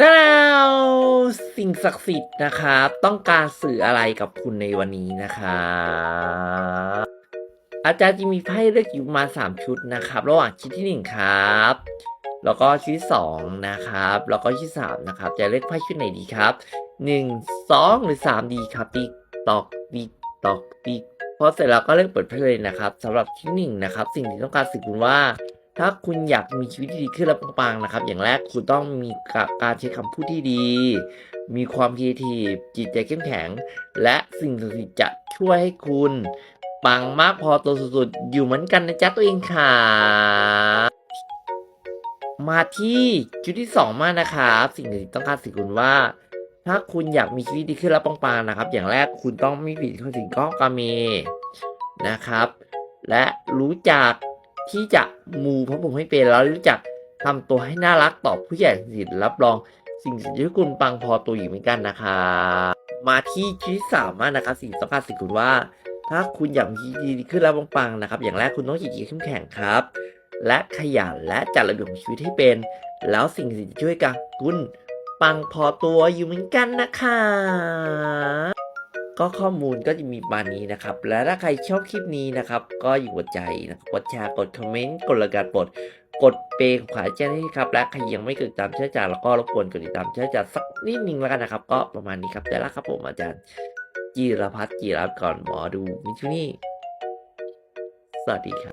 แล้วสิ่งศักดิ์สิทธิ์นะครับ ต้องการสื่ออะไรกับคุณในวันนี้นะครับอาจารย์จะมีไพ่เลือกอยู่มาสามชุดนะครับ ระหว่างชุดที่หนึ่งครับ แล้วก็ชุดที่สองนะครับ แล้วก็ชุดที่สามนะครับ จะเลือกไพ่ชุดไหนดีครับหนึ่งสองหรือสามดีครับติ๊กตอกติ๊กตอกติ๊กพอเสร็จแล้วก็เลือกเปิดไพ่เลยนะครับสำหรับชุดที่หนึ่งนะครับ สิ่งที่ต้องการสื่อคุณว่า ถ้าคุณอยากมีชีวิตที่ดีขึ้นและปังๆนะครับ อย่างแรกคุณต้องมีการใช้คำพูดที่ดี มีความคิดทีจิตใจเข้มแข็ง และสิ่งศักดิ์สิทธิ์จะช่วยให้คุณปังมากพอตัวสุดๆ อยู่เหมือนกันนะจ๊ะตัวเองค่ะ มาที่จุดที่สองมากนะครับ สิ่งที่ต้องการสื่อคุณว่า ถ้าคุณอยากมีชีวิตดีขึ้นและปังๆนะครับ อย่างแรกคุณต้องไม่ผิดข้อสิ่งก้องกาเมนะครับ และรู้จัก ที่จะมูพระผมให้เป็นแล้วรู้จักทำตัวให้น่ารักต่อผู้ใหญ่สิทธิ์รับรองสิ่งที่คุณปังพอตัวอยู่เหมือนกันนะครับมาที่ชุดที่สามานะครับสิ่งที่ต้องการสื่อคุณว่า ถ้าคุณอยากมีชีวิตดีขึ้นแล้วปังๆนะครับ อย่างแรกคุณต้องจิตใจเข้มแข็งครับ และขยันและจัดระเบียบของชีวิตให้เป็น แล้วสิ่งที่จะช่วยกันคุณปังพอตัวอยู่เหมือนกันนะคะ ก็ข้อมูลก็จะมีประมาณนี้นะครับ และถ้าใครชอบคลิปนี้นะครับ ก็อยู่หัวใจนะครับกดแชร์กดคอมเมนต์กดระกาศปดกดเปย์ขวาแจ้งให้ครับและใครยังไม่กดติดตามเชื่อจ่าแล้วก็รบกวนกดติดตามเชื่อจ่าสักนิดนึงแล้วกันนะครับ ก็ประมาณนี้ครับแต่ละครับผมอาจารย์จีรพัฒน์จีรัตน์ก่อนหมอดูมิชุนี่สวัสดีครับ